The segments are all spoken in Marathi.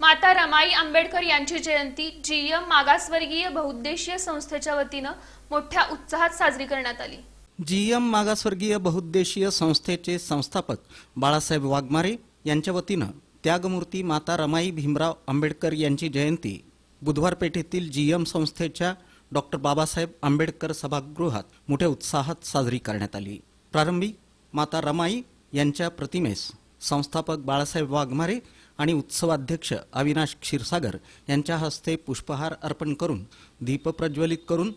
माता रमाई आंबेडकर यांची जयंती जीएम मागासवर्गीय बहुउद्देशीय संस्थेच्या वतीनं मोठ्या उत्साहात साजरी करण्यात आली. जीएम मागासवर्गीय बहुउद्देशीय संस्थेचे संस्थापक बाळासाहेब वाघमारे यांच्या वतीनं त्यागमूर्ती माता रमाई भीमराव आंबेडकर यांची जयंती बुधवार पेठेतील जीएम संस्थेच्या डॉक्टर बाबासाहेब आंबेडकर सभागृहात मोठ्या उत्साहात साजरी करण्यात आली. प्रारंभी माता रमाई यांच्या प्रतिमेस संस्थापक बाळासाहेब वाघमारे आणि उत्सवाध्यक्ष अविनाश क्षीरसागर यांच्या हस्ते पुष्पहार अर्पण करून दीप प्रज्वलित करून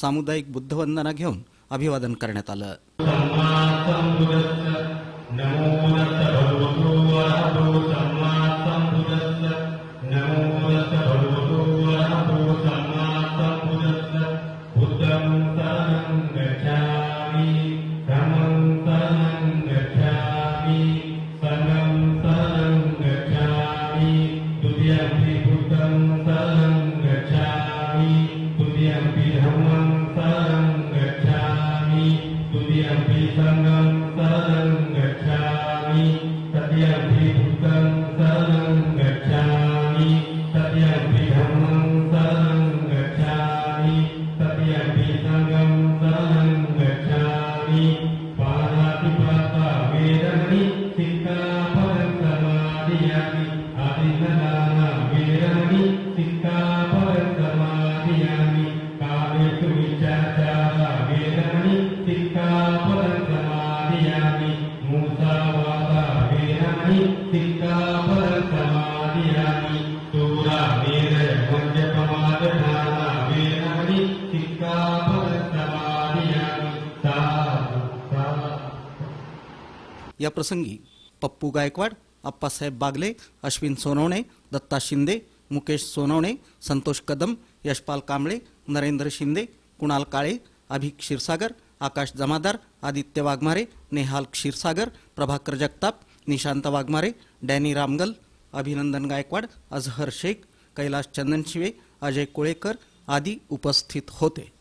सामुदायिक बुद्धवंदना घेऊन अभिवादन करण्यात आलं. वेदमणि सिक्खापदं समादियामि मूसावादा वेदमणि सिक्खापदं समादियामि सूरा वेद मद्यपमादधाना वेदमणि सिक्खापदं समादियामि साधु साधु। या प्रसंगी पप्पू गायकवाड अप्पासाहेब बागले अश्विन सोनवणे दत्ता शिंदे मुकेश सोनवणे संतोष कदम यशपाल कांबळे नरेंद्र शिंदे कुणाल काळे अभिक क्षीरसागर आकाश जमादार आदित्य वाघमारे नेहाल क्षीरसागर प्रभाकर जगताप निशांत वाघमारे डॅनी रामगल अभिनंदन गायकवाड अझहर शेख कैलाश चंदनशिवे अजय कोळेकर आदी उपस्थित होते.